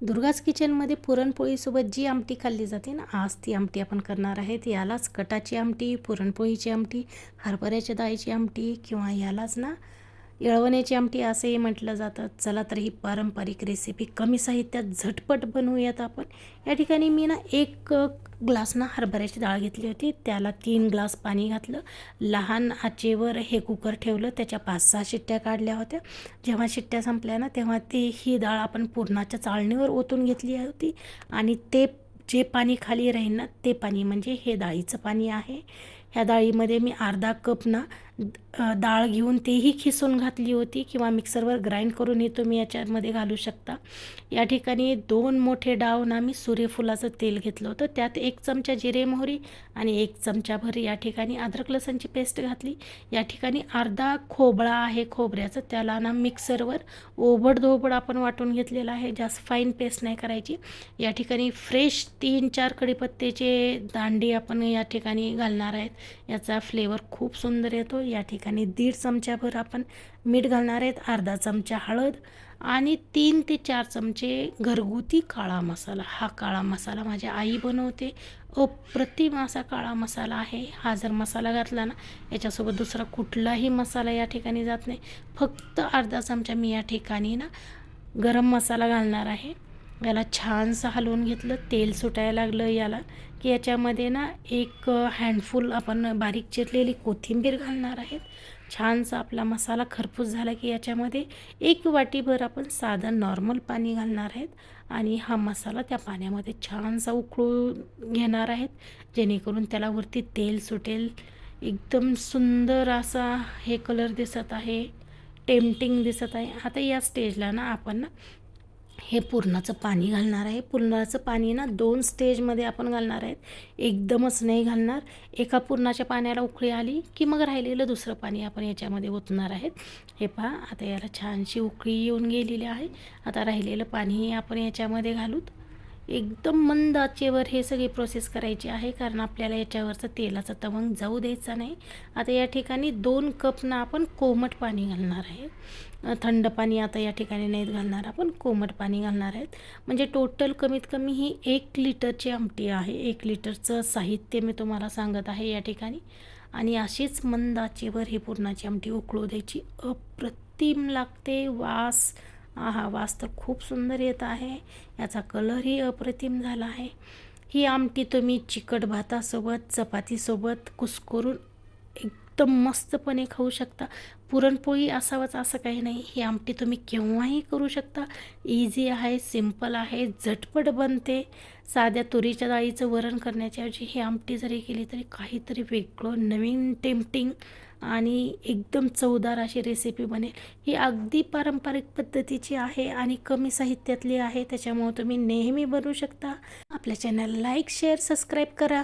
दुर्गाज किचनमध्ये पुरणपोळीसोबत जी आमटी खाल्ली जाते ना आज ती आमटी आपण करणार आहेत. यालाच कटाची आमटी पुरणपोळीची आमटी हरभऱ्याच्या डाळीची आमटी किंवा यालाच ना येळवण्याची आमटी असंही म्हटलं जातं. चला तर ही पारंपरिक रेसिपी कमी साहित्यात झटपट बनवूयात आपण. या ठिकाणी मी ना एक ग्लास ना हरभऱ्याची डाळ घेतली होती. त्याला तीन ग्लास पाणी घातलं. लहान आचेवर हे कुकर ठेवलं. त्याच्या पाच सहा शिट्ट्या काढल्या होत्या. जेव्हा शिट्ट्या संपल्या ना तेव्हा ती ही डाळ आपण पुरणाच्या चाळणीवर ओतून घेतली होती. आणि ते जे पाणी खाली राहील ना ते पाणी म्हणजे हे डाळीचं पाणी आहे. ह्या डाळीमध्ये मी अर्धा कप ना डाळ घेऊन तेही खिसून घातली होती किंवा मिक्सरवर ग्राइंड करूनही तुम्ही याच्यामध्ये घालू शकता. या ठिकाणी दोन मोठे डावन आम्ही सूर्यफुलाचं तेल घेतलं होतं. त्यात एक चमचा जिरे मोहरी आणि एक चमचाभर या ठिकाणी अद्रक लसणची पेस्ट घातली. या ठिकाणी अर्धा खोबळा आहे खोबऱ्याचं. त्याला ना मिक्सरवर ओबडधोबड आपण वाटून घेतलेला आहे. जास्त फाईन पेस्ट नाही करायची. या ठिकाणी फ्रेश तीन चार कडीपत्त्याचे दांडी आपण या ठिकाणी घालणार आहेत. याचा फ्लेवर खूप सुंदर येतो. या ठिकाणी दीड चमच्याभर आपण मीठ घालणार आहेत अर्धा चमचा हळद आणि तीन ते चार चमचे घरगुती काळा मसाला. हा काळा मसाला माझी आई बनवते. अप्रतिम असा काळा मसाला आहे. हा जर मसाला घातला ना याच्यासोबत दुसरा कुठलाही मसाला या ठिकाणी जात नाही. फक्त अर्धा चमचा मी या ठिकाणी ना गरम मसाला घालणार आहे. याला छानसं हलवून घेतलं तेल सुटायला लागलं याला की याच्यामध्ये ना एक हँडफुल आपण बारीक चिरलेली कोथिंबीर घालणार आहेत. छानसा आपला मसाला खरपूस झाला की याच्यामध्ये एक वाटीभर आपण साधं नॉर्मल पाणी घालणार आहेत आणि हा मसाला त्या पाण्यामध्ये छानसा उकळून घेणार आहेत जेणेकरून त्याला वरती तेल सुटेल. एकदम सुंदर असा हे कलर दिसत आहे टेम्पटिंग दिसत आहे. आता या स्टेजला ना आपण ना हे पुरणाचं पाणी घालणार आहे. पुरणाचं पाणी ना दोन स्टेजमध्ये आपण घालणार आहेत एकदमच नाही घालणार. एका पुरणाच्या पाण्याला उकळी आली की मग राहिलेलं दुसरं पाणी आपण याच्यामध्ये ओतणार आहेत. हे पहा आता याला छानशी उकळी येऊन गेलेली आहे. आता राहिलेलं पाणीही आपण याच्यामध्ये घालूत. एकदम मंद आचेवर हे सगळी प्रोसेस करायची आहे कारण आपल्याला याच्यावरचं तेलाचा तवंग जाऊ द्यायचा नाही. आता या ठिकाणी दोन कपनं आपण कोमट पाणी घालणार आहे. थंड पाणी आता या ठिकाणी नाहीत घालणार आपण कोमट पाणी घालणार आहेत. म्हणजे टोटल कमीत कमी ही एक लिटरची आमटी आहे. एक लिटरचं साहित्य मी तुम्हाला सांगत आहे या ठिकाणी. आणि अशीच मंद आचेवर ही पूर्णाची आमटी उकळू द्यायची. अप्रतिम लागते वास. हा वास तर खूप सुंदर येत आहे. याचा कलरही अप्रतिम झाला आहे. ही आमटी तुम्ही चिकट भातासोबत चपातीसोबत कुस्करून एकदम मस्तपणे खाऊ शकता. पुरणपोळी असावंच असं काही नाही. ही आमटी तुम्ही केव्हाही करू शकता. इझी आहे सिंपल आहे झटपट बनते. साध्या तुरीच्या डाळीचं वरण करण्याच्याऐवजी ही आमटी जरी केली तरी काहीतरी वेगळं नवीन टेम्पटिंग आणि एकदम चवदार अशी रेसिपी बनेल. ही अगदी पारंपरिक पद्धतीची आहे आणि कमी साहित्यातली आहे त्याच्यामुळे तुम्ही नेहमी बनवू शकता. आपल्या चॅनल लाईक शेअर सबस्क्राईब करा.